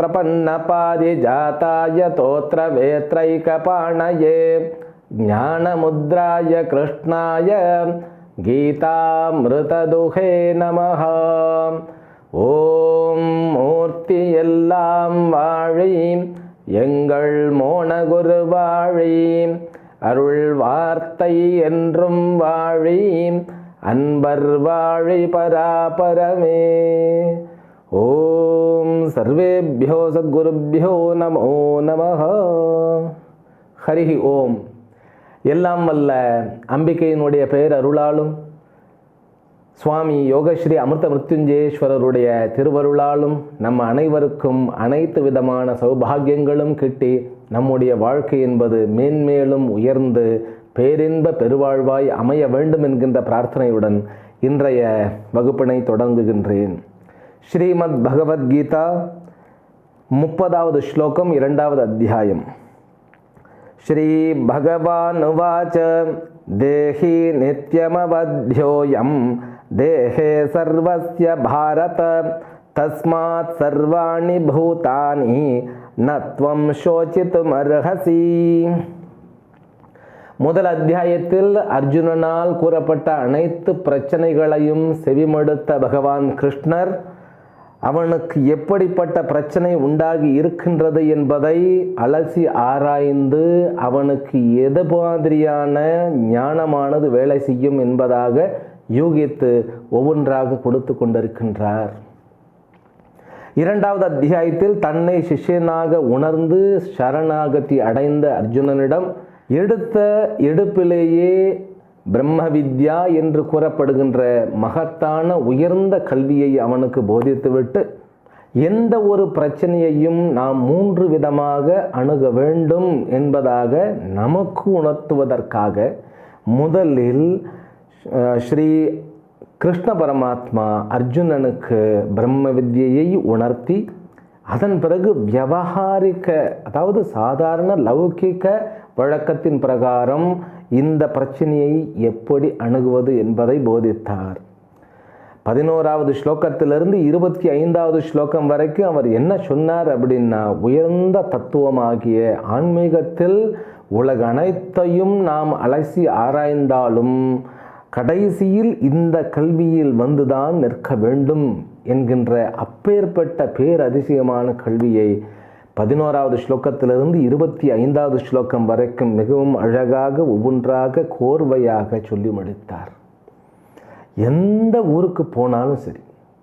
प्रपन्नपारिजाताय तोत्रवेत्रैकपाणये ज्ञानमुद्राय कृष्णाय கீதாமிருததுகே நமः ஓம் மூர்த்தி எல்லாம் வாழி எங்கள் மோனகுரு வாழி அருள் வார்த்தை என்றும் வாழி அன்பர் வாழி பராபரமே ஓம் சர்வேபியோ சத்குருபியோ நமோ நம ஹரிஹி ஓம். எல்லாம் வல்ல அம்பிகையினுடைய பெயர் அருளாலும் சுவாமி யோகஸ்ரீ அமிர்த மிருத்யுஞ்சேஸ்வரருடைய திருவருளாலும் நம்ம அனைவருக்கும் அனைத்து விதமான சௌபாகியங்களும் கிட்டி நம்முடைய வாழ்க்கை என்பது மேன்மேலும் உயர்ந்து பேரின்ப பெருவாழ்வாய் அமைய வேண்டும் என்கின்ற பிரார்த்தனையுடன் இன்றைய வகுப்பினை தொடங்குகின்றேன். ஸ்ரீமத் பகவத்கீதா முப்பதாவது ஸ்லோகம் இரண்டாவது அத்தியாயம். ஸ்ரீ பகவானுவாச்ச தேஹி நித்யமவத்யோயம் தேஹே சர்வஸ்ய பாரத தஸ்மாத் சர்வாணி பூதானி நத்வம் சோச்சித்தும் அர்ஹசி முதல் அத்தியாயத்தில் அர்ஜுனனால் கூறப்பட்ட அனைத்து பிரச்சனைகளையும் செவிமடுத்த பகவான் கிருஷ்ணர் அவனுக்கு எப்படிப்பட்ட பிரச்சனை உண்டாகி இருக்கின்றது என்பதை அலசி ஆராய்ந்து அவனுக்கு எது மாதிரியான ஞானமானது வேலை செய்யும் என்பதாக யூகித்து ஒவ்வொன்றாக கொடுத்து கொண்டிருக்கின்றார். இரண்டாவது அத்தியாயத்தில் தன்னை சிஷ்யனாக உணர்ந்து சரணாகதி அடைந்த அர்ஜுனனிடம் எடுத்த எடுப்பிலேயே பிரம்ம வித்யா என்று கூறப்படுகின்ற மகத்தான உயர்ந்த கல்வியை அவனுக்கு போதித்துவிட்டு எந்த ஒரு பிரச்சனையையும் நாம் மூன்று விதமாக அணுக வேண்டும் என்பதாக நமக்கு உணர்த்துவதற்காக முதலில் ஸ்ரீ கிருஷ்ண பரமாத்மா அர்ஜுனனுக்கு பிரம்ம வித்யையை உணர்த்தி அதன் பிறகு வியவகாரிக்க அதாவது சாதாரண லௌகிக்க வழக்கத்தின் பிரகாரம் இந்த பிரச்சனையை எப்படி அணுகுவது என்பதை போதித்தார். பதினோராவது ஸ்லோகத்திலிருந்து இருபத்தி ஐந்தாவது ஸ்லோகம் வரைக்கும் அவர் என்ன சொன்னார் அப்படின்னா உயர்ந்த தத்துவமாகிய ஆன்மீகத்தில் உலக அனைத்தையும் நாம் அலசி ஆராய்ந்தாலும் கடைசியில் இந்த கல்வியில் வந்துதான் நிற்க வேண்டும் என்கின்ற அப்பேற்பட்ட பேரதிசயமான கல்வியை பதினோராவது ஸ்லோகத்திலிருந்து இருபத்தி ஐந்தாவது ஸ்லோகம் வரைக்கும் மிகவும் அழகாக ஒவ்வொன்றாக கோர்வையாக சொல்லி முடித்தார். எந்த ஊருக்கு போனாலும் சரி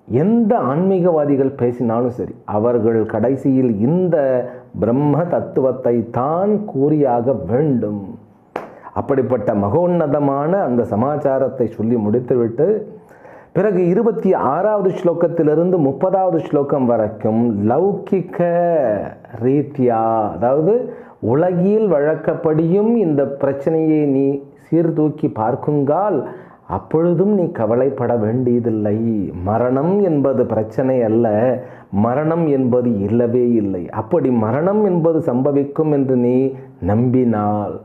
எந்த ஆன்மீகவாதிகள் பேசினாலும் சரி அவர்கள் கடைசியில் இந்த பிரம்ம தத்துவத்தை தான் கூறியாக வேண்டும். அப்படிப்பட்ட மகோன்னதமான அந்த சமாச்சாரத்தை சொல்லி முடித்துவிட்டு பிறகு இருபத்தி ஆறாவது ஸ்லோகத்திலிருந்து முப்பதாவது ஸ்லோகம் வரைக்கும் லௌகிக ரீதியா அதாவது உலகில் வழக்கப்படியும் இந்த பிரச்சனையை நீ சீர்தூக்கி பார்க்குங்கால் அப்பொழுதும் நீ கவலைப்பட வேண்டியதில்லை. மரணம் என்பது பிரச்சனை அல்ல மரணம் என்பது இல்லவே இல்லை. அப்படி மரணம் என்பது சம்பவிக்கும் என்று நீ நம்பினால்.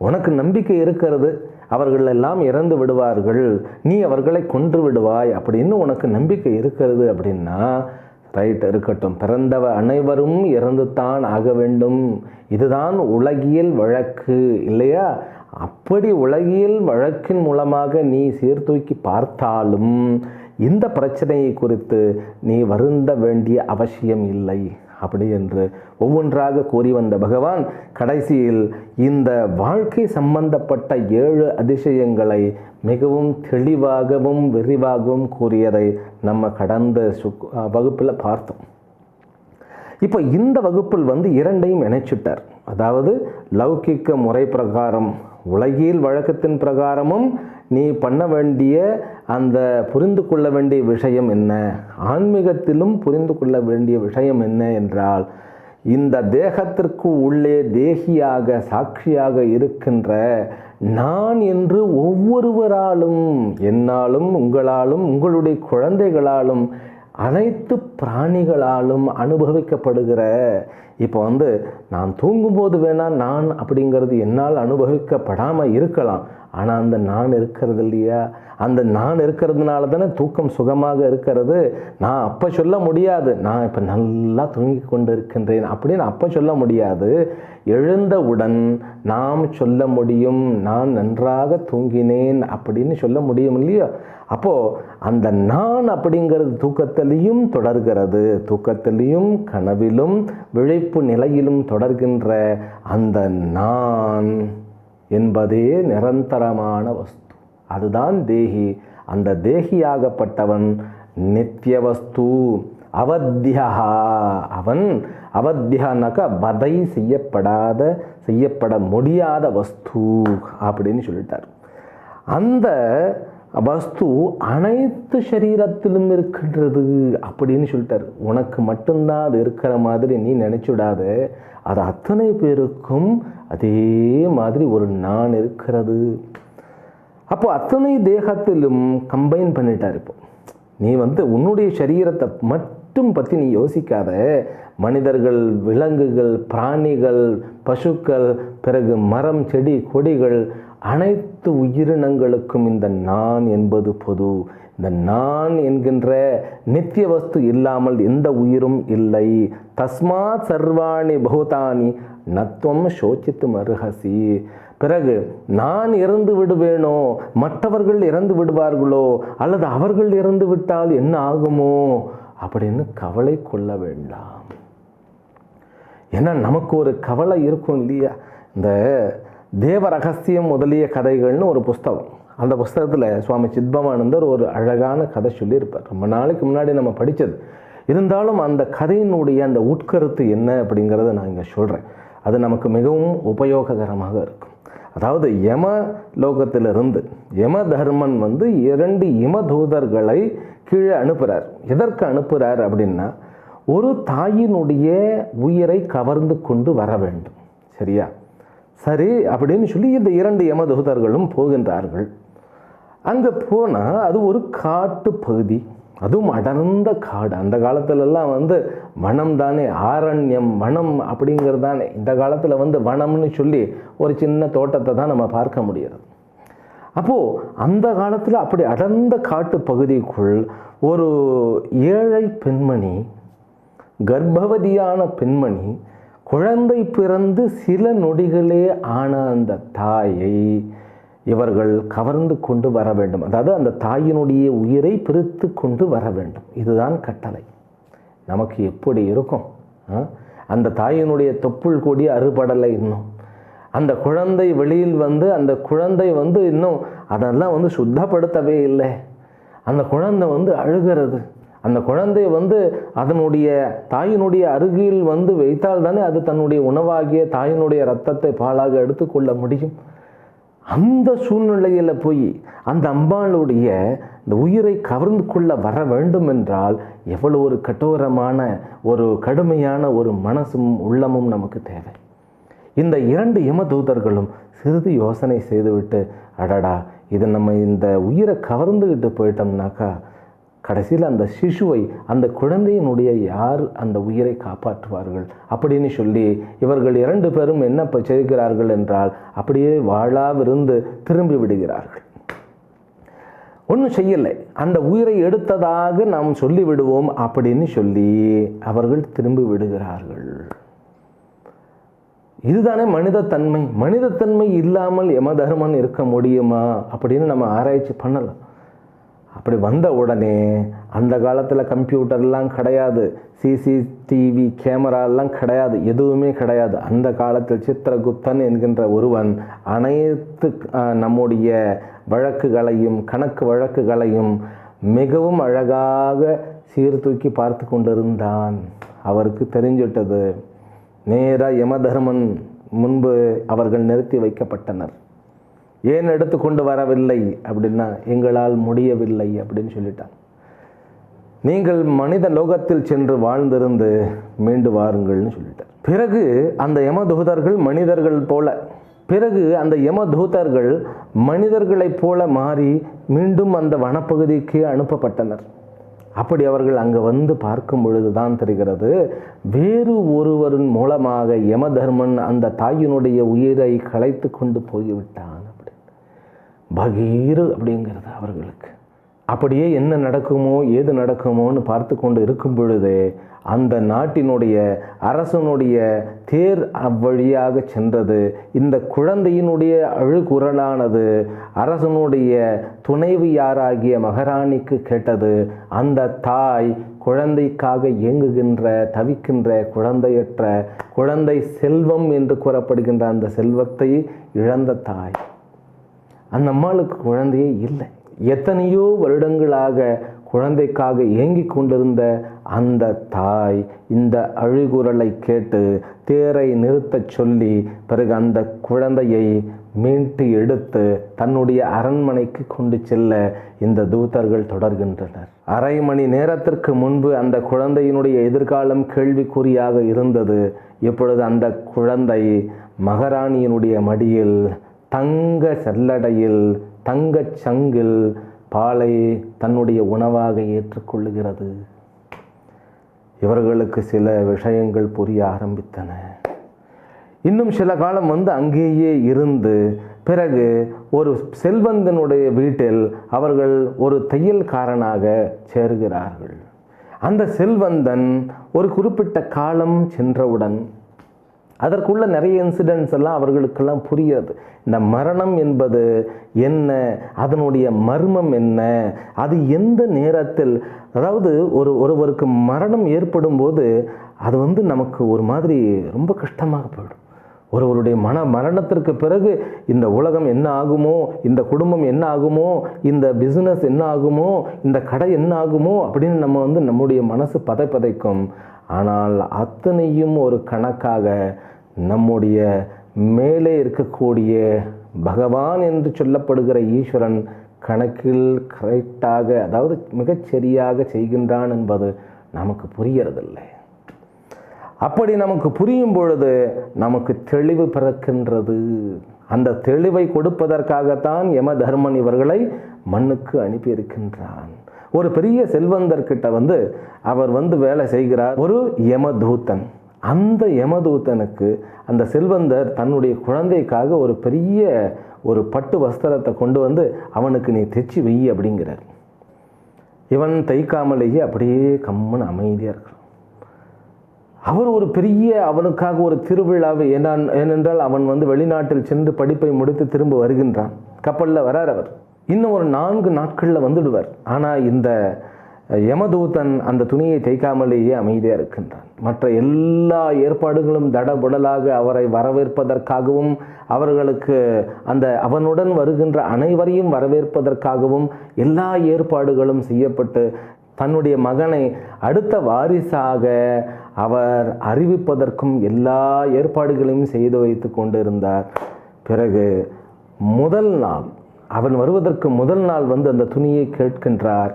உனக்கு நம்பிக்கை இருக்கிறது அவர்கள் எல்லாம் இறந்து விடுவார்கள். நீ அவர்களை கொன்று விடுவாய் அப்படின்னு உனக்கு நம்பிக்கை இருக்கிறது அப்படின்னா ரைட் இருக்கட்டும். பிறந்தவ அனைவரும் இறந்துத்தான் ஆக வேண்டும். இதுதான் உலகியல் வழக்கு இல்லையா? அப்படி உலகியல் வழக்கின் மூலமாக நீ சீர்தூக்கி பார்த்தாலும் இந்த பிரச்சனையை குறித்து நீ வருந்த வேண்டிய அவசியம் இல்லை. அப்படி என்று ஒவ்வொன்றாக கூறி வந்த பகவான் கடைசியில் இந்த வாழ்க்கை சம்பந்தப்பட்ட ஏழு அதிசயங்களை மிகவும் தெளிவாகவும் விரிவாகவும் கூறியதை நம்ம கடந்த சுக் வகுப்பில் பார்த்தோம். இப்போ இந்த வகுப்பில் வந்து இரண்டையும் இணைச்சிட்டார். அதாவது லௌகிக்க முறை பிரகாரம் உலகியல் வழக்கத்தின் பிரகாரமும் நீ பண்ண வேண்டிய அந்த புரிந்து கொள்ள வேண்டிய விஷயம் என்ன? ஆன்மீகத்திலும் புரிந்து கொள்ள வேண்டிய விஷயம் என்ன என்றால் இந்த தேகத்திற்கு உள்ளே தேகியாக சாட்சியாக இருக்கின்ற நான் என்று ஒவ்வொருவராலும் என்னாலும் உங்களாலும் உங்களுடைய குழந்தைகளாலும் அனைத்து பிராணிகளாலும் அனுபவிக்கப்படுகிற இப்போ வந்து நான் தூங்கும்போது வேணால் நான் அப்படிங்கிறது என்னால் அனுபவிக்கப்படாமல் இருக்கலாம். ஆனால் அந்த நான் இருக்கிறது இல்லையா? அந்த நான் இருக்கிறதுனால தானே தூக்கம் சுகமாக இருக்கிறது. நான் அப்போ சொல்ல முடியாது. நான் இப்போ நல்லா தூங்கி கொண்டு இருக்கின்றேன் அப்படின்னு அப்போ சொல்ல முடியாது. எழுந்தவுடன் நாம் சொல்ல முடியும். நான் நன்றாக தூங்கினேன் அப்படின்னு சொல்ல முடியும் இல்லையோ? அப்போது அந்த நான் அப்படிங்கிறது தூக்கத்திலையும் தொடர்கிறது. தூக்கத்திலையும் கனவிலும் விழிப்பு நிலையிலும் தொடர்கின்ற அந்த நான் என்பதே நிரந்தரமான வஸ்து. அதுதான் தேகி. அந்த தேகியாகப்பட்டவன் நித்யவஸ்து. அவத்தியா அவன் அவத்தியானாக்கா வதை செய்யப்படாத செய்யப்பட முடியாத வஸ்து அப்படின்னு சொல்லிட்டார். அந்த வஸ்து அனைத்து சரீரத்திலும் இருக்கின்றது அப்படின்னு சொல்லிட்டார். உனக்கு மட்டும்தான் அது இருக்கிற மாதிரி நீ நினச்சிடாத. அது அத்தனை பேருக்கும் அதே மாதிரி ஒரு நான் இருக்கிறது. அப்போ அத்தனை தேகத்திலும் கம்பைன் பண்ணிட்டார் இப்போ. நீ வந்து உன்னுடைய சரீரத்தை மட்டும் பற்றி நீ யோசிக்காத. மனிதர்கள் விலங்குகள் பிராணிகள் பசுக்கள் பிறகு மரம் செடி கொடிகள் அனைத்து உயிரினங்களுக்கும் இந்த நான் என்பது பொது. இந்த நான் என்கின்ற நித்திய வஸ்து இல்லாமல் எந்த உயிரும் இல்லை. தஸ்மாத் சர்வாணி பகுதானி நத்துவம் சோச்சித்து மருகசி பிறகு நான் இறந்து விடுவேனோ? மற்றவர்கள் இறந்து விடுவார்களோ? அல்லது அவர்கள் இறந்து விட்டால் என்ன ஆகுமோ? அப்படின்னு கவலை கொள்ள வேண்டாம். ஏன்னா நமக்கு ஒரு கவலை இருக்கும் இல்லையா? இந்த தேவ ரகசியம் முதலிய கதைகள்னு ஒரு புஸ்தகம். அந்த புஸ்தகத்தில் சுவாமி சித்பவானந்தர் ஒரு அழகான கதை சொல்லியிருப்பார். ரொம்ப நாளைக்கு முன்னாடி நம்ம படித்தது. இருந்தாலும் அந்த கதையினுடைய அந்த உட்கருத்து என்ன அப்படிங்கிறத நான் இங்கே சொல்கிறேன் அது நமக்கு மிகவும் உபயோககரமாக இருக்கும். அதாவது யம லோகத்திலிருந்து யம தர்மன் வந்து இரண்டு யமதூதர்களை கீழே அனுப்புகிறார் எதற்கு அனுப்புகிறார் அப்படின்னா ஒரு தாயினுடைய உயிரை கவர்ந்து கொண்டு வர வேண்டும். சரியா? சரி அப்படின்னு சொல்லி இந்த இரண்டு யமதூதர்களும் போகின்றார்கள். அங்கே போனால் அது ஒரு காட்டு பகுதி. அதுவும் அடர்ந்த காடு. அந்த காலத்துலலாம் வந்து வனம் தானே ஆரண்யம் வனம் அப்படிங்கிறது தானே. இந்த காலத்தில் வந்து வனம்னு சொல்லி ஒரு சின்ன தோட்டத்தை தான் நம்ம பார்க்க முடியாது அப்போது அந்த காலத்தில் அப்படி அடர்ந்த காட்டு பகுதிக்குள் ஒரு ஏழை பெண்மணி கர்ப்பவதியான பெண்மணி குழந்தை பிறந்து சில நொடிகளே ஆன அந்த தாயை இவர்கள் கவர்ந்து கொண்டு வர வேண்டும். அதாவது அந்த தாயினுடைய உயிரை பிரித்து கொண்டு வர வேண்டும். இதுதான் கட்டளை. நமக்கு எப்படி இருக்கும்? அந்த தாயினுடைய தொப்புள் கொடி அறுபடலை இன்னும். அந்த குழந்தை வெளியில் வந்து அந்த குழந்தை வந்து இன்னும் அதெல்லாம் வந்து சுத்தப்படுத்தவே இல்லை. அந்த குழந்தை வந்து அழுகிறது. அந்த குழந்தை வந்து அதனுடைய தாயினுடைய அருகில் வந்து வைத்தால் தானே அது தன்னுடைய உணவாகிய தாயினுடைய ரத்தத்தை பாலாக எடுத்துக்கொள்ள முடியும். அந்த சூழ்நிலையில் போய் அந்த அம்பாளுடைய இந்த உயிரை கவர்ந்து கொள்ள வர வேண்டும் என்றால் எவ்வளோ ஒரு கட்டோரமான ஒரு கடுமையான ஒரு மனசும் உள்ளமும் நமக்கு தேவை. இந்த இரண்டு யமதூதர்களும் சிறிது யோசனை செய்துவிட்டு அடடா இது நம்ம இந்த உயிரை கவர்ந்துக்கிட்டு போயிட்டோம்னாக்கா கடைசியில் அந்த சிசுவை அந்த குழந்தையினுடைய யார் அந்த உயிரை காப்பாற்றுவார்கள்? அப்படின்னு சொல்லி இவர்கள் இரண்டு பேரும் என்ன செய்கிறார்கள் என்றால் அப்படியே வாழாவிருந்து திரும்பி விடுகிறார்கள். ஒன்றும் செய்யலை. அந்த உயிரை எடுத்ததாக நாம் சொல்லிவிடுவோம் அப்படின்னு சொல்லி அவர்கள் திரும்பி விடுகிறார்கள். இதுதானே மனிதத்தன்மை மனிதத்தன்மை இல்லாமல் யமதர்மன் இருக்க முடியுமா? அப்படின்னு நம்ம ஆராய்ச்சி பண்ணலாம். அப்படி வந்த உடனே அந்த காலத்தில் கம்ப்யூட்டர்லாம் கிடையாது. சிசிடிவி கேமராலாம் கிடையாது. எதுவுமே கிடையாது. அந்த காலத்தில் சித்திரகுப்தன் என்கின்ற ஒருவன் அனைத்து நம்முடைய வழக்குகளையும் கணக்கு வழக்குகளையும் மிகவும் அழகாக சீர்தூக்கி பார்த்து கொண்டிருந்தான். அவருக்கு தெரிஞ்சிட்டது. நேராக யமதர்மன் முன்பு அவர்கள் நிறுத்தி வைக்கப்பட்டனர். ஏன் எடுத்து கொண்டு வரவில்லை அப்படின்னா எங்களால் முடியவில்லை அப்படின்னு சொல்லிட்டாங்க நீங்கள் மனித லோகத்தில் சென்று வாழ்ந்திருந்து மீண்டு வாருங்கள்னு சொல்லிட்டார். பிறகு அந்த யமதூதர்கள் மனிதர்கள் போல பிறகு அந்த யமதூதர்கள் மனிதர்களைப் போல மாறி மீண்டும் அந்த வனப்பகுதிக்கு அனுப்பப்பட்டனர். அப்படி அவர்கள் அங்கே வந்து பார்க்கும் பொழுது தான் தெரிகிறது வேறு ஒருவரின் மூலமாக யமதர்மன் அந்த தாயினுடைய உயிரை களைத்து கொண்டு போய்விட்டான். பகீர் அப்படிங்கிறது அவர்களுக்கு. அப்படியே என்ன நடக்குமோ ஏது நடக்குமோன்னு பார்த்து கொண்டு இருக்கும் பொழுது அந்த நாட்டினுடைய அரசனுடைய தேர் அவ்வழியாக சென்றது. இந்த குழந்தையினுடைய அழுகுரலானது அரசனுடைய துணைவியாராகிய மகாராணிக்கு கேட்டது. அந்த தாய் குழந்தைக்காக இயங்குகின்ற தவிக்கின்ற குழந்தையற்ற குழந்தை செல்வம் என்று கூறப்படுகின்ற அந்த செல்வத்தை இழந்த தாய். அந்த அம்மாளுக்கு குழந்தையே இல்லை. எத்தனையோ வருடங்களாக குழந்தைக்காக ஏங்கிக் கொண்டிருந்த அந்த தாய் இந்த அழுகுரலை கேட்டு தேரை நிறுத்தச் சொல்லி பிறகு அந்த குழந்தையை மீட்டு எடுத்து தன்னுடைய அரண்மனைக்கு கொண்டு செல்ல இந்த தூதர்கள் தொடர்கின்றனர். அரை மணி நேரத்திற்கு முன்பு அந்த குழந்தையினுடைய எதிர்காலம் கேள்விக்குறியாக இருந்தது. இப்பொழுது அந்த குழந்தை மகாராணியினுடைய மடியில் தங்க செல்லடையில் தங்கச் சங்கில் பாலை தன்னுடைய உணவாக ஏற்றுக்கொள்ளுகிறது. இவர்களுக்கு சில விஷயங்கள் புரிய ஆரம்பித்தன. இன்னும் சில காலம் வந்து அங்கேயே இருந்து பிறகு ஒரு செல்வந்தனுடைய வீட்டில் அவர்கள் ஒரு தையல்காரனாக சேர்கிறார்கள். அந்த செல்வந்தன் ஒரு குறிப்பிட்ட காலம் சென்றவுடன் அதற்குள்ள நிறைய இன்சிடென்ட்ஸ் எல்லாம் அவர்களுக்கெல்லாம் புரியாது. இந்த மரணம் என்பது என்ன? அதனுடைய மர்மம் என்ன? அது எந்த நேரத்தில்? அதாவது ஒரு ஒருவருக்கு மரணம் ஏற்படும் போது அது வந்து நமக்கு ஒரு மாதிரி ரொம்ப கஷ்டமாக போயிடும். ஒருவருடைய மன மரணத்திற்கு பிறகு இந்த உலகம் என்ன ஆகுமோ இந்த குடும்பம் என்ன ஆகுமோ இந்த பிஸ்னஸ் என்ன ஆகுமோ இந்த கடை என்ன ஆகுமோ அப்படின்னு நம்ம வந்து நம்முடைய மனசு பதை பதைக்கும். ஆனால் அத்தனையும் ஒரு கணக்காக நம்முடைய மேலே இருக்கக்கூடிய பகவான் என்று சொல்லப்படுகிற ஈஸ்வரன் கணக்கில் கரெக்டாக அதாவது மிகச்சரியாக செய்கின்றான் என்பது நமக்கு புரியறதில்லை. அப்படி நமக்கு புரியும் பொழுது நமக்கு தெளிவு பிறக்கின்றது. அந்த தெளிவை கொடுப்பதற்காகத்தான் யம தர்மன் இவர்களை மண்ணுக்கு அனுப்பியிருக்கின்றான். ஒரு பெரிய செல்வந்தர்கிட்ட வந்து அவர் வந்து வேலை செய்கிறார். ஒரு யமதூத்தன் அந்த யமதூத்தனுக்கு அந்த செல்வந்தர் தன்னுடைய குழந்தைக்காக ஒரு பெரிய ஒரு பட்டு வஸ்திரத்தை கொண்டு வந்து அவனுக்கு நீ தைச்சி வை அப்படிங்கிறார். இவன் தைக்காமலேயே அப்படியே கம்முன்னு அமைதியாக இருக்கிறான். அவர் ஒரு பெரிய அவனுக்காக ஒரு திருவிழாவை என்னான் ஏனென்றால் அவன் வந்து வெளிநாட்டில் சென்று படிப்பை முடித்து திரும்ப வருகின்றான். கப்பலில் வரார் அவர். இன்னும் ஒரு நான்கு நாட்களில் வந்துடுவார். ஆனால் இந்த யமதூதன் அந்த துணியை தைக்காமலேயே அமைதியாக இருக்கின்றான். மற்ற எல்லா ஏற்பாடுகளும் தடபுடலாக அவரை வரவேற்பதற்காகவும் அவர்களுக்கு அந்த அவனுடன் வருகின்ற அனைவரையும் வரவேற்பதற்காகவும் எல்லா ஏற்பாடுகளும் செய்யப்பட்டு தன்னுடைய மகனை அடுத்த வாரிசாக அவர் அறிவிப்பதற்கும் எல்லா ஏற்பாடுகளையும் செய்து வைத்து கொண்டிருந்தார். பிறகு முதல் நாள் அவன் வருவதற்கு முதல் நாள் வந்து அந்த துணியை கேட்கின்றார்.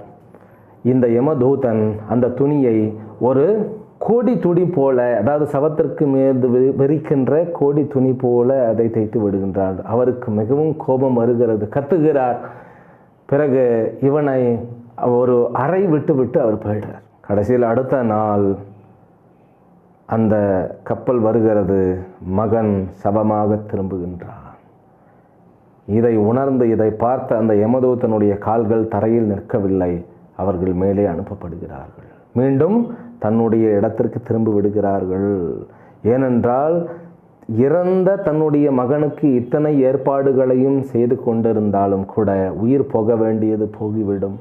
இந்த யமதூதன் அந்த துணியை ஒரு கோடி துணி போல அதாவது சவத்திற்கு மீது வெ- வெறிக்கின்ற கோடி துணி போல அதை தைத்து விடுகின்றார் அவருக்கு மிகவும் கோபம் வருகிறது. கத்துகிறார். பிறகு இவனை ஒரு அறை விட்டு விட்டு அவர் போயிடுறார். கடைசியில் அடுத்த நாள் அந்த கப்பல் வருகிறது மகன் சபமாக திரும்புகின்றான். இதை உணர்ந்து இதை பார்த்த அந்த யமதூத்தனுடைய கால்கள் தரையில் நிற்கவில்லை. அவர்கள் மேலே அனுப்பப்படுகிறார்கள். மீண்டும் தன்னுடைய இடத்திற்கு திரும்பி விடுகிறார்கள். ஏனென்றால் இறந்த தன்னுடைய மகனுக்கு இத்தனை ஏற்பாடுகளையும் செய்து கொண்டிருந்தாலும் கூட உயிர் போக வேண்டியது போகிவிடும்.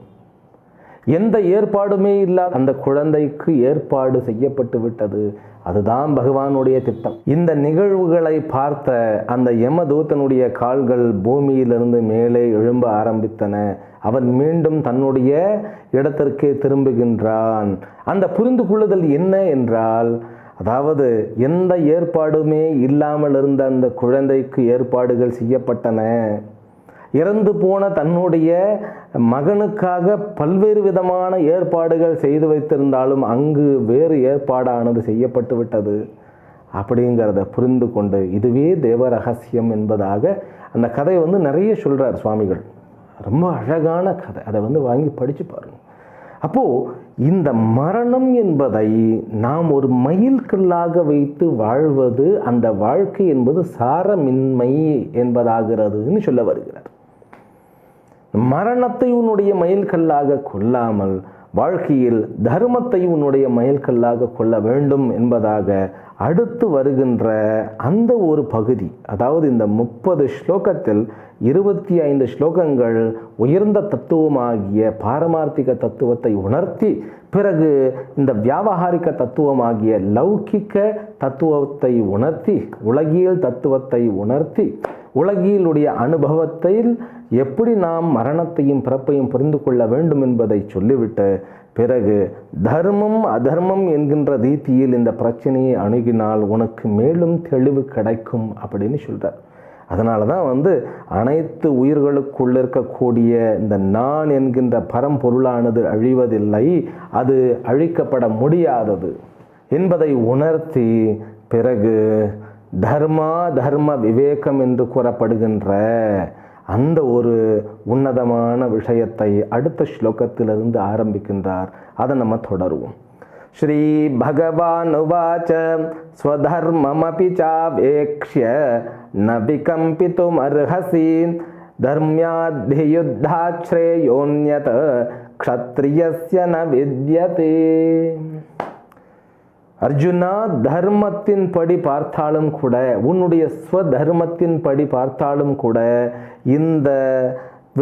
எந்த ஏற்பாடுமே இல்லாத அந்த குழந்தைக்கு ஏற்பாடு செய்யப்பட்டு விட்டது. அதுதான் பகவானுடைய திட்டம். இந்த நிகழ்வுகளை பார்த்த அந்த யமதூத்தனுடைய கால்கள் பூமியிலிருந்து மேலே எழும்ப ஆரம்பித்தன. அவன் மீண்டும் தன்னுடைய இடத்திற்கே திரும்புகின்றான். அந்த புரிந்து கொள்ளுதல் என்ன என்றால் அதாவது எந்த ஏற்பாடுமே இல்லாமல் இருந்த அந்த குழந்தைக்கு ஏற்பாடுகள் செய்யப்பட்டன. இறந்து போன தன்னுடைய மகனுக்காக பல்வேறு விதமான ஏற்பாடுகள் செய்து வைத்திருந்தாலும் அங்கு வேறு ஏற்பாடானது செய்யப்பட்டு விட்டது. அப்படிங்கிறத புரிந்து கொண்டு இதுவே தேவ ரகசியம் என்பதாக அந்த கதை வந்து நிறைய சொல்கிறார் சுவாமிகள். ரொம்ப அழகான கதை. அதை வந்து வாங்கி படித்து பாருங்க. அப்போது இந்த மரணம் என்பதை நாம் ஒரு மயில்கல்லாக வைத்து வாழ்வது அந்த வாழ்க்கை என்பது சாரமின்மை என்பதாகிறதுன்னு சொல்ல வருகிறார். மரணத்தை உன்னுடைய மயில்கல்லாக கொள்ளாமல் வாழ்க்கையில் தர்மத்தை உன்னுடைய மயில்கல்லாக கொள்ள வேண்டும் என்பதாக அடுத்து வருகின்ற அந்த ஒரு பகுதி அதாவது இந்த முப்பது ஸ்லோகத்தில் இருபத்தி ஐந்து ஸ்லோகங்கள் உயர்ந்த தத்துவமாகிய பாரமார்த்திக தத்துவத்தை உணர்த்தி பிறகு இந்த வியாபகாரிக தத்துவமாகிய லௌகிக்க தத்துவத்தை உணர்த்தி உலகியல் தத்துவத்தை உணர்த்தி உலகியலுடைய அனுபவத்தில் எப்படி நாம் மரணத்தையும் பிறப்பையும் புரிந்து கொள்ள வேண்டும் என்பதை சொல்லிவிட்டு பிறகு தர்மம் அதர்மம் என்கின்ற ரீதியில் இந்த பிரச்சனையை அணுகினால் உனக்கு மேலும் தெளிவு கிடைக்கும் அப்படின்னு சொல்கிறார் அதனால தான் வந்து அனைத்து உயிர்களுக்குள் இருக்கக்கூடிய இந்த நான் என்கின்ற பரம்பொருளானது அழிவதில்லை அது அழிக்கப்பட முடியாதது என்பதை உணர்த்தி பிறகு தர்மா தர்ம விவேகம் என்று கூறப்படுகின்ற அந்த ஒரு உன்னதமான விஷயத்தை அடுத்த ஸ்லோகத்திலிருந்து ஆரம்பிக்கின்றார். அதை நம்ம தொடருவோம். ஸ்ரீ பகவான் உவாச்ச ஸ்வதர்மமபி சாவேக்ஷிய ந விகம்பித்துமர்ஹசி தர்மியாத்தியுத்தாத் ஸ்ரேயோன்யத் க்ஷத்ரியஸ்ய ந வித்யதே. அர்ஜுனா தர்மத்தின் படி பார்த்தாலும் கூட உன்னுடைய ஸ்வதர்மத்தின் படி பார்த்தாலும் கூட இந்த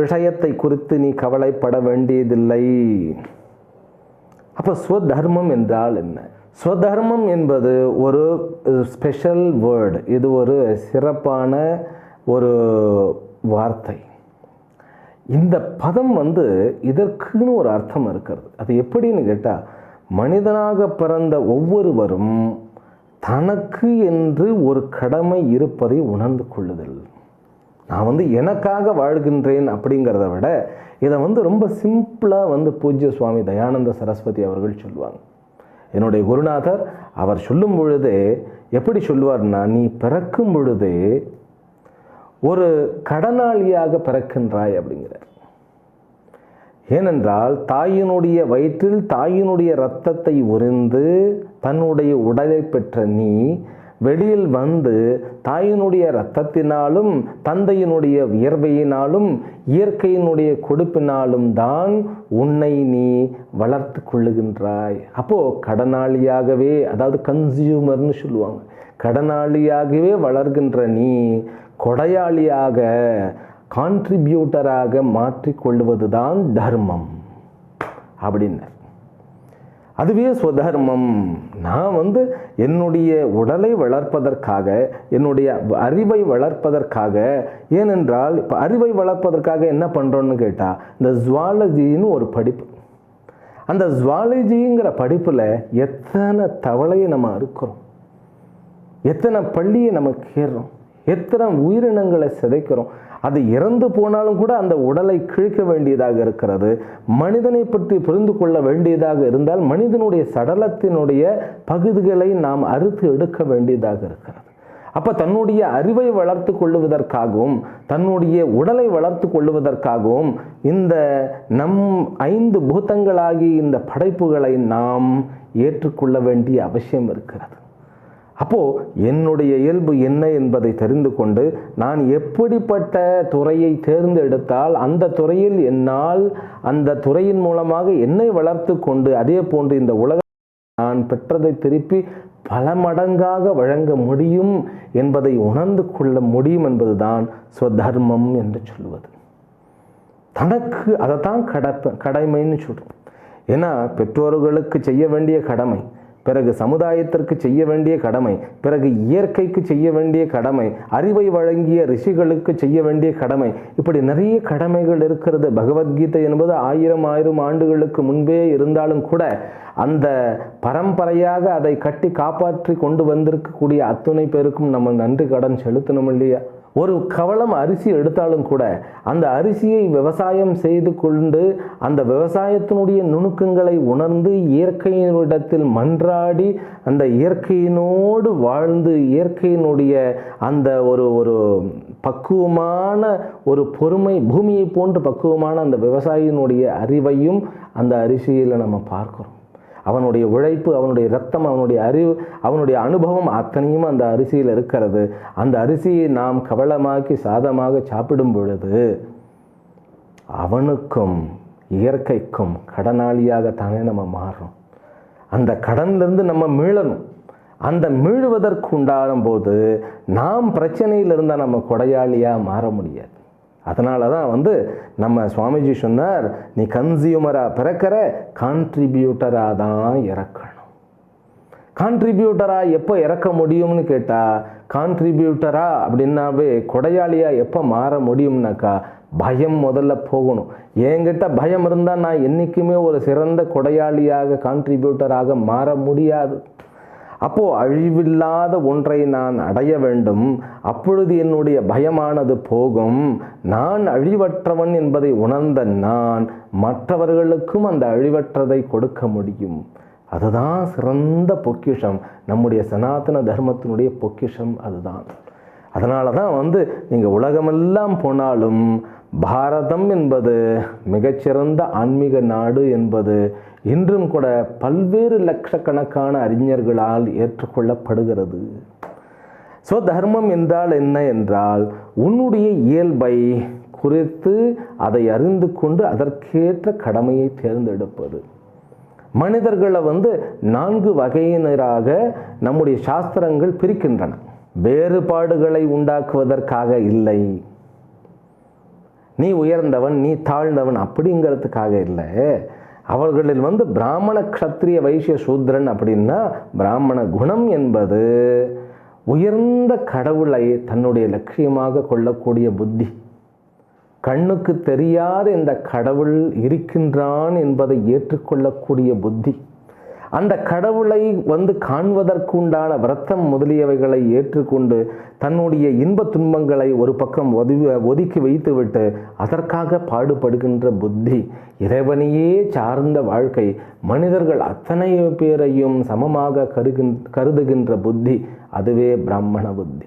விஷயத்தை குறித்து நீ கவலைப்பட வேண்டியதில்லை. அப்போ ஸ்வதர்மம் என்றால் என்ன? ஸ்வதர்மம் என்பது ஒரு ஸ்பெஷல் வேர்டு இது ஒரு சிறப்பான ஒரு வார்த்தை. இந்த பதம் வந்து இதற்குன்னு ஒரு அர்த்தம் இருக்கிறது. அது எப்படின்னு கேட்டால் மனிதனாக பிறந்த ஒவ்வொருவரும் தனக்கு என்று ஒரு கடமை இருப்பதை உணர்ந்து கொள்ளுதல். நான் வந்து எனக்காக வாழ்கின்றேன் அப்படிங்கிறத விட இதை வந்து ரொம்ப சிம்பிளாக வந்து பூஜ்ய சுவாமி தயானந்த சரஸ்வதி அவர்கள் சொல்லுவாங்க என்னுடைய குருநாதர் அவர் சொல்லும் பொழுதே எப்படி சொல்லுவார்னா நீ பிறக்கும் பொழுதே ஒரு கடனாளியாக பிறக்கின்றாய் அப்படிங்கிறார். ஏனென்றால் தாயினுடைய வயிற்றில் தாயினுடைய இரத்தத்தை உறிந்து தன்னுடைய உடலை பெற்ற நீ வெளியில் வந்து தாயினுடைய இரத்தத்தினாலும் தந்தையினுடைய வியர்வையினாலும் இயற்கையினுடைய கொடுப்பினாலும் தான் உன்னை நீ வளர்த்து கொள்ளுகின்றாய். அப்போது கடனாளியாகவே அதாவது கன்சியூமர்னு சொல்லுவாங்க கடனாளியாகவே வளர்கின்ற நீ கொடையாளியாக கான்ட்ரிபியூட்டராக மாற்றிக்கொள்வது தான் தர்மம். அப்படின்னார் அதுவே சுதர்மம் நான் வந்து என்னுடைய உடலை வளர்ப்பதற்காக என்னுடைய அறிவை வளர்ப்பதற்காக ஏனென்றால் இப்போ அறிவை வளர்ப்பதற்காக என்ன பண்ணுறோன்னு கேட்டால் இந்த ஜுவாலஜின்னு ஒரு படிப்பு. அந்த ஜுவாலஜிங்கிற படிப்பில் எத்தனை தவளையை நம்ம அறுக்கிறோம்? எத்தனை பள்ளியை நம்ம கேடுறோம் எத்தனை உயிரினங்களை சிதைக்கிறோம்? அது இறந்து போனாலும் கூட அந்த உடலை கிழிக்க வேண்டியதாக இருக்கிறது. மனிதனை பற்றி புரிந்து கொள்ள வேண்டியதாக இருந்தால் மனிதனுடைய சடலத்தினுடைய பகுதிகளை நாம் அறுத்து எடுக்க வேண்டியதாக இருக்கிறது. அப்போ தன்னுடைய அறிவை வளர்த்து கொள்ளுவதற்காகவும் தன்னுடைய உடலை வளர்த்து கொள்ளுவதற்காகவும் இந்த நம் ஐந்து பூதங்களாகி இந்த படைப்புகளை நாம் ஏற்றுக்கொள்ள வேண்டிய அவசியம் இருக்கிறது. அப்போது என்னுடைய இயல்பு என்ன என்பதை தெரிந்து கொண்டு நான் எப்படிப்பட்ட துறையை தேர்ந்தெடுத்தால் அந்த துறையில் என்னால் அந்த துறையின் மூலமாக என்னை வளர்த்து கொண்டு அதே போன்று இந்த உலக நான் பெற்றதை திருப்பி பல மடங்காக வழங்க முடியும் என்பதை உணர்ந்து கொள்ள முடியும் என்பதுதான் ஸ்வதர்மம் என்று சொல்வது. தனக்கு அதை தான் கடப்ப கடமைன்னு சொல்கிறோம் ஏன்னா பெற்றோர்களுக்கு செய்ய வேண்டிய கடமை பிறகு சமுதாயத்திற்கு செய்ய வேண்டிய கடமை பிறகு இயற்கைக்கு செய்ய வேண்டிய கடமை அறிவை வழங்கிய ரிஷிகளுக்கு செய்ய வேண்டிய கடமை. இப்படி நிறைய கடமைகள் இருக்கிறது. பகவத்கீதை என்பது ஆயிரம் ஆயிரம் ஆண்டுகளுக்கு முன்பே இருந்தாலும் கூட அந்த பரம்பரையாக அதை கட்டி காப்பாற்றி கொண்டு வந்திருக்கக்கூடிய அத்துணை பேருக்கும் நம்ம நன்றி கடன் செலுத்தணும் இல்லையா? ஒரு கவளம் அரிசி எடுத்தாலும் கூட அந்த அரிசியை விவசாயம் செய்து கொண்டு அந்த விவசாயத்தினுடைய நுணுக்கங்களை உணர்ந்து இயற்கையினிடத்தில் மன்றாடி அந்த இயற்கையினோடு வாழ்ந்து இயற்கையினுடைய அந்த ஒரு ஒரு பக்குவமான ஒரு பொறுமை பூமியை போன்று பக்குவமான அந்த விவசாயினுடைய அறிவையும் அந்த அரிசியில் நம்ம பார்க்குறோம். அவனுடைய உழைப்பு அவனுடைய ரத்தம் அவனுடைய அறிவு அவனுடைய அனுபவம் அத்தனையும் அந்த அரிசியில் இருக்கிறது. அந்த அரிசியை நாம் கவளமாக்கி சாதமாக சாப்பிடும் பொழுது அவனுக்கும் இயற்கைக்கும் கடனாளியாகத்தானே நம்ம மாறுறோம். அந்த கடன்லேருந்து நம்ம மீளணும். அந்த மீழுவதற்கு உண்டாகும் போது நாம் பிரச்சனையில் இருந்தால் நம்ம கொடையாளியாக மாற முடியாது. அதனால தான் வந்து நம்ம சுவாமிஜி சொன்னார் நீ கன்சியூமராக பிறக்கிற கான்ட்ரிபியூட்டராக தான் இறக்கணும். கான்ட்ரிபியூட்டராக எப்போ இறக்க முடியும்னு கேட்டால் கான்ட்ரிபியூட்டரா அப்படின்னாவே கொடையாளியாக எப்போ மாற முடியும்னாக்கா பயம் முதல்ல போகணும். என்கிட்ட பயம் இருந்தால் நான் என்றைக்குமே ஒரு சிறந்த கொடையாளியாக கான்ட்ரிபியூட்டராக மாற முடியாது. அப்போ அழிவில்லாத ஒன்றை நான் அடைய வேண்டும். அப்பொழுது என்னுடைய பயமானது போகும். நான் அழிவற்றவன் என்பதை உணர்ந்த நான் மற்றவர்களுக்கும் அந்த அழிவற்றதை கொடுக்க முடியும். அதுதான் சிறந்த பொக்கிஷம். நம்முடைய சனாதன தர்மத்தினுடைய பொக்கிஷம் அதுதான். அதனால தான் வந்து நீங்கள் உலகமெல்லாம் போனாலும் பாரதம் என்பது மிகச்சிறந்த ஆன்மீக நாடு என்பது இன்றும் கூட பல்வேறு லட்சக்கணக்கான அறிஞர்களால் ஏற்றுக்கொள்ளப்படுகிறது. ஸோ தர்மம் என்றால் என்ன என்றால் உன்னுடைய இயல்பை குறித்து அதை அறிந்து கொண்டு அதற்கேற்ற கடமையை தேர்ந்தெடுப்பது. மனிதர்களை வந்து நான்கு வகையினராக நம்முடைய சாஸ்திரங்கள் பிரிக்கின்றன. வேறுபாடுகளை உண்டாக்குவதற்காக இல்லை. நீ உயர்ந்தவன் நீ தாழ்ந்தவன் அப்படிங்கிறதுக்காக இல்லை. அவர்களில் வந்து பிராமண க்ஷத்ரிய வைசிய சூத்ரன் அப்படின்னா பிராமண குணம் என்பது உயர்ந்த கடவுளை தன்னுடைய லட்சியமாக கொள்ளக்கூடிய புத்தி. கண்ணுக்கு தெரியாத இந்த கடவுள் இருக்கின்றான் என்பதை ஏற்றுக்கொள்ளக்கூடிய புத்தி. அந்த கடவுளை வந்து காண்பதற்குண்டான விரத்தம் முதலியவைகளை ஏற்றுக்கொண்டு தன்னுடைய இன்ப துன்பங்களை ஒரு பக்கம் ஒதுவி ஒதுக்கி வைத்துவிட்டு அதற்காக பாடுபடுகின்ற புத்தி இறைவனையே சார்ந்த வாழ்க்கை மனிதர்கள் அத்தனை பேரையும் சமமாக கருகின் கருதுகின்ற புத்தி அதுவே பிராமண புத்தி.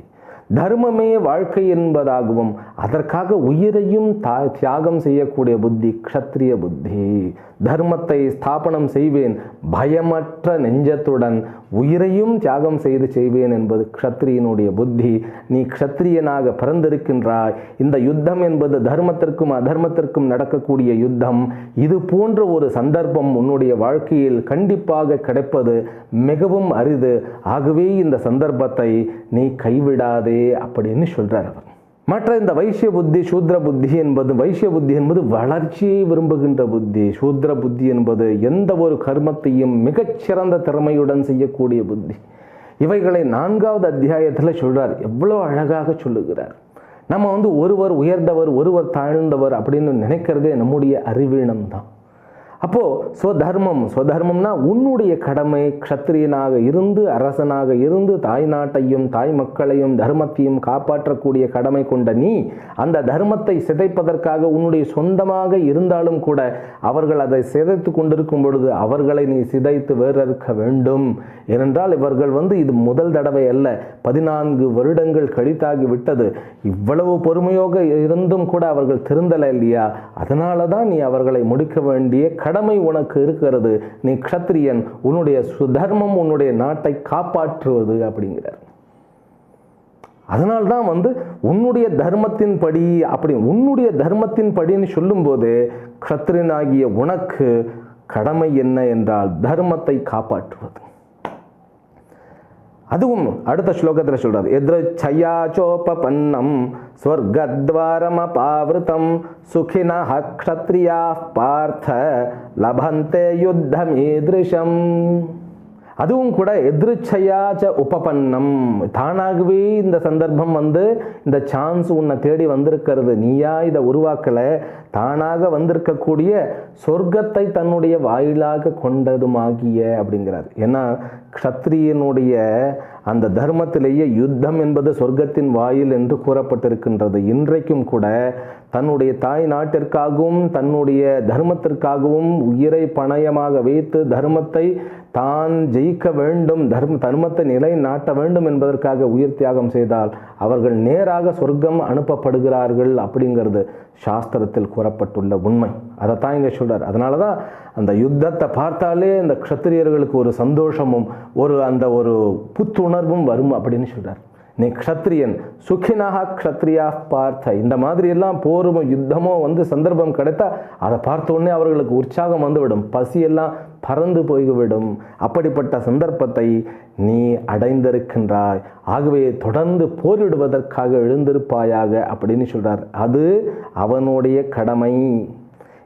தர்மமே வாழ்க்கை என்பதாகவும் அதற்காக உயிரையும் தா தியாகம் செய்யக்கூடிய புத்தி க்ஷத்ரிய புத்தி. தர்மத்தை ஸ்தாபனம் செய்வேன். பயமற்ற நெஞ்சத்துடன் உயிரையும் தியாகம் செய்து செய்வேன் என்பது க்ஷத்ரியனுடைய புத்தி. நீ க்ஷத்ரியனாக பிறந்திருக்கின்றாய். இந்த யுத்தம் என்பது தர்மத்திற்கும் அதர்மத்திற்கும் நடக்கக்கூடிய யுத்தம். இது போன்ற ஒரு சந்தர்ப்பம் உன்னுடைய வாழ்க்கையில் கண்டிப்பாக கிடைப்பது மிகவும் அரிது. ஆகவே இந்த சந்தர்ப்பத்தை நீ கைவிடாதே அப்படின்னு சொல்கிறார் அவர். மற்ற இந்த வைசிய புத்தி சூத்ர புத்தி என்பது வைசிய புத்தி என்பது வளர்ச்சியை விரும்புகின்ற புத்தி. சூத்ர புத்தி என்பது எந்த ஒரு கர்மத்தையும் மிகச்சிறந்த திறமையுடன் செய்யக்கூடிய புத்தி. இவைகளை நான்காவது அத்தியாயத்தில் சொல்கிறார் எவ்வளோ அழகாக சொல்லுகிறார். நம்ம வந்து ஒருவர் உயர்ந்தவர் ஒருவர் தாழ்ந்தவர் அப்படின்னு நினைக்கிறதே நம்முடைய அறிவீனம் தான் அப்போது ஸ்வதர்மம் ஸ்வதர்மம்னா உன்னுடைய கடமை க்ஷத்திரியனாக இருந்து அரசனாக இருந்து தாய் நாட்டையும் தாய் மக்களையும் தர்மத்தையும் காப்பாற்றக்கூடிய கடமை கொண்ட நீ அந்த தர்மத்தை சிதைப்பதற்காக உன்னுடைய சொந்தமாக இருந்தாலும் கூட அவர்கள் அதை சிதைத்து கொண்டிருக்கும் பொழுது அவர்களை நீ சிதைத்து வேறறுக்க வேண்டும். ஏனென்றால் இவர்கள் வந்து இது முதல் தடவை அல்ல பதினான்கு வருடங்கள் கழித்தாகி விட்டது. இவ்வளவு பொறுமையோக இருந்தும் கூட அவர்கள் திருந்தலை இல்லையா? அதனால தான் நீ அவர்களை முடிக்க வேண்டிய கடமை. கடமை உனக்கு இருக்கிறது. நீ க்ஷத்ரியன் உன்னுடைய சுதர்மம் உன்னுடைய நாட்டை காப்பாற்றுவது அப்படிங்கிறார். அதனால்தான் வந்து உன்னுடைய தர்மத்தின் படி அப்படி உன்னுடைய தர்மத்தின் படின்னு சொல்லும்போது க்ஷத்ரியனாகிய உனக்கு கடமை என்ன என்றால் தர்மத்தை காப்பாற்றுவது. அதுவும் அடுத்த ஸ்லோகத்தில் சொல்றாரு எதிரச்சயாச்சோபன்னம் ஸ்வர்கத்வாரமபாவிருத்தம் சுகின க்ஷத்ரியா பார்த்த லபந்தே யுத்தமீதிருஷம் அதுவும் கூட எதிர்ச்சையாச்ச உபபன்னம். தானாகவே இந்த சந்தர்ப்பம் வந்து இந்த சான்ஸ் உன்னை தேடி வந்திருக்கிறது. நீயா இதை உருவாக்கலை. தானாக வந்திருக்கக்கூடிய சொர்க்கத்தை தன்னுடைய வாயிலாக கொண்டதுமாகிய அப்படிங்கிறார். ஏன்னா க்ஷத்ரியனுடைய அந்த தர்மத்திலேயே யுத்தம் என்பது சொர்க்கத்தின் வாயில் என்று கூறப்பட்டிருக்கின்றது. இன்றைக்கும் கூட தன்னுடைய தாய் நாட்டிற்காகவும் தன்னுடைய தர்மத்திற்காகவும் உயிரை பணயமாக வைத்து தர்மத்தை தான் ஜெயிக்க வேண்டும் தர்ம தர்மத்தை நிலை நாட்ட வேண்டும் என்பதற்காக உயிர் தியாகம் செய்தால் அவர்கள் நேராக சொர்க்கம் அனுப்பப்படுகிறார்கள் அப்படிங்கிறது சாஸ்திரத்தில் கூறப்பட்டுள்ள உண்மை. அதைத்தான் இங்கே சொல்கிறார் அதனால தான் அந்த யுத்தத்தை பார்த்தாலே அந்த க்ஷத்திரியர்களுக்கு ஒரு சந்தோஷமும் ஒரு அந்த ஒரு புத்துணர்வும் வரும் அப்படின்னு சொல்கிறார் நீ க்ஷத்ரியன் சுகினாக க்ஷத்ரியா பார்த்த. இந்த மாதிரி எல்லாம் போரும் யுத்தமோ வந்து சந்தர்ப்பம் கிடைத்தா அதை பார்த்த உடனே அவர்களுக்கு உற்சாகம் வந்துவிடும். பசியெல்லாம் பறந்து போய்விடும். அப்படிப்பட்ட சந்தர்ப்பத்தை நீ அடைந்திருக்கின்றாய். ஆகவே தொடர்ந்து போரிடுவதற்காக எழுந்திருப்பாயாக அப்படின்னு சொல்கிறார் அது அவனுடைய கடமை.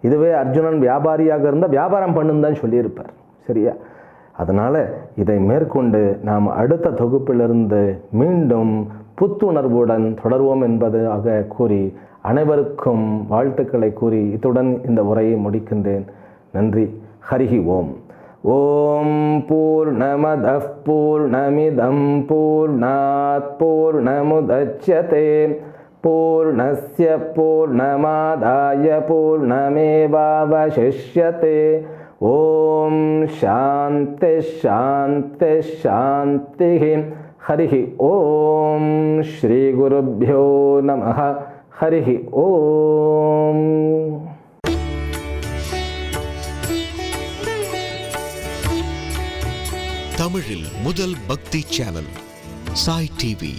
இதுவே அர்ஜுனன் வியாபாரியாக இருந்தால் வியாபாரம் பண்ணுன்னு சொல்லியிருப்பார். சரியா? அதனால் இதை மேற்கொண்டு நாம் அடுத்த தொகுப்பிலிருந்து மீண்டும் புத்துணர்வுடன் தொடர்வோம் என்பதாக கூறி அனைவருக்கும் வாழ்த்துக்களை கூறி இத்துடன் இந்த உரையை முடிக்கின்றேன். நன்றி. ஹரிஹி ஓம். ஓம் பூர்ணமத பூர்ணமிதம் பூர்ணாத் பூர்ணமுதட்சதே पूर्णस्य पूर्णमादाय पूर्णमेवावशिष्यते ॐ शान्तिश्शान्तिश्शान्तिः हरिः ॐ श्रीगुरुभ्यो नमः हरिः ॐ தமிழில் முதல் பக்தி சேனல் சாய் டிவி